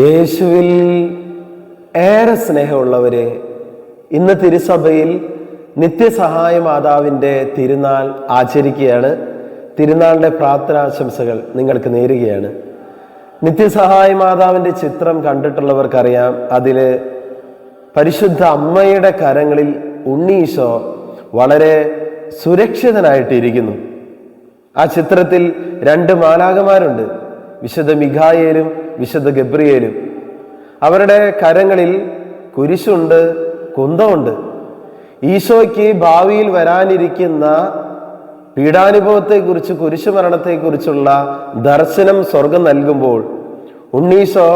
യേശുവിൽ ഏറെ സ്നേഹമുള്ളവരെ ഇന്ന് തിരുസഭയിൽ നിത്യസഹായ മാതാവിന്റെ തിരുനാൾ ആചരിക്കുകയാണ്. തിരുനാളിന്റെ പ്രാർത്ഥനാശംസകൾ നിങ്ങൾക്ക് നേരുകയാണ്. നിത്യസഹായ മാതാവിന്റെ ചിത്രം കണ്ടിട്ടുള്ളവർക്കറിയാം. അതിൽ പരിശുദ്ധ അമ്മയുടെ കരങ്ങളിൽ ഉണ്ണീശോ വളരെ സുരക്ഷിതനായിട്ടിരിക്കുന്നു. ആ ചിത്രത്തിൽ രണ്ട് മാലാകമാരുണ്ട് വിശുദ്ധ മിഖായേലും വിശുദ്ധ ഗബ്രിയേലും. അവരുടെ കരങ്ങളിൽ കുരിശുണ്ട് കുന്തമുണ്ട്. ഈശോയ്ക്ക് ഭാവിയിൽ വരാനിരിക്കുന്ന പീഡാനുഭവത്തെക്കുറിച്ച് കുരിശുമരണത്തെക്കുറിച്ചുള്ള ദർശനം സ്വർഗം നൽകുമ്പോൾ ഉണ്ണീശോ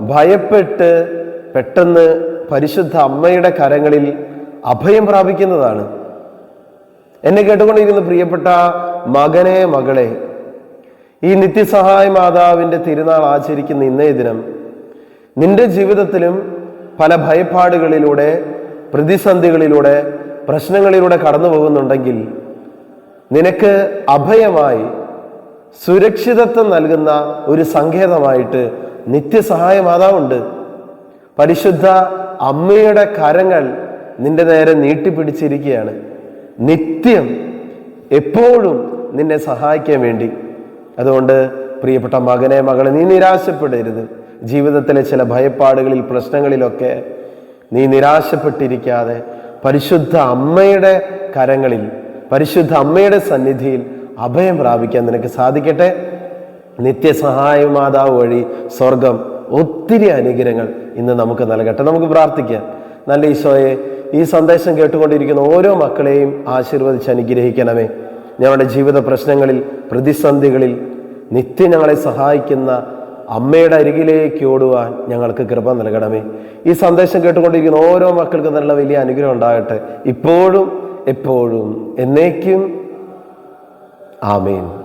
ഭയപ്പെട്ട് പെട്ടെന്ന് പരിശുദ്ധ അമ്മയുടെ കരങ്ങളിൽ അഭയം പ്രാപിക്കുന്നതാണ്. എന്നെ കേട്ടുകൊണ്ടിരിക്കുന്ന പ്രിയപ്പെട്ട മകനെ മകളെ ഈ നിത്യസഹായ മാതാവിന്റെ തിരുനാൾ ആചരിക്കുന്ന ഇന്നേ ദിനം നിന്റെ ജീവിതത്തിലും പല ഭയപ്പാടുകളിലൂടെ പ്രതിസന്ധികളിലൂടെ പ്രശ്നങ്ങളിലൂടെ കടന്നു പോകുന്നുണ്ടെങ്കിൽ നിനക്ക് അഭയമായി സുരക്ഷിതത്വം നൽകുന്ന ഒരു സങ്കേതമായിട്ട് നിത്യസഹായ മാതാവുണ്ട്. പരിശുദ്ധ അമ്മയുടെ കരങ്ങൾ നിന്റെ നേരെ നീട്ടിപ്പിടിച്ചിരിക്കുകയാണ്. നിത്യം എപ്പോഴും നിന്നെ സഹായിക്കാൻ വേണ്ടി. അതുകൊണ്ട് പ്രിയപ്പെട്ട മകനെ മകളെ നീ നിരാശപ്പെടരുത്. ജീവിതത്തിലെ ചില ഭയപ്പാടുകളിൽ പ്രശ്നങ്ങളിലൊക്കെ നീ നിരാശപ്പെട്ടിരിക്കാതെ പരിശുദ്ധ അമ്മയുടെ കരങ്ങളിൽ പരിശുദ്ധ അമ്മയുടെ സന്നിധിയിൽ അഭയം പ്രാപിക്കാൻ നിനക്ക് സാധിക്കട്ടെ. നിത്യസഹായ മാതാവ് വഴി സ്വർഗം ഒത്തിരി അനുഗ്രഹങ്ങൾ ഇന്ന് നമുക്ക് നൽകട്ടെ. നമുക്ക് പ്രാർത്ഥിക്കാം. നല്ല ഈശോയെ ഈ സന്ദേശം കേട്ടുകൊണ്ടിരിക്കുന്ന ഓരോ മക്കളെയും ആശീർവദിച്ച് അനുഗ്രഹിക്കണമേ. ഞങ്ങളുടെ ജീവിത പ്രശ്നങ്ങളിൽ പ്രതിസന്ധികളിൽ നിത്യം ഞങ്ങളെ സഹായിക്കുന്ന അമ്മയുടെ അരികിലേക്ക് ഓടുവാൻ ഞങ്ങൾക്ക് കൃപ നൽകണമേ. ഈ സന്ദേശം കേട്ടുകൊണ്ടിരിക്കുന്ന ഓരോ മക്കൾക്കും നല്ല വലിയ അനുഗ്രഹം ഉണ്ടാകട്ടെ. ഇപ്പോഴും എപ്പോഴും എന്നേക്കും. ആമേൻ.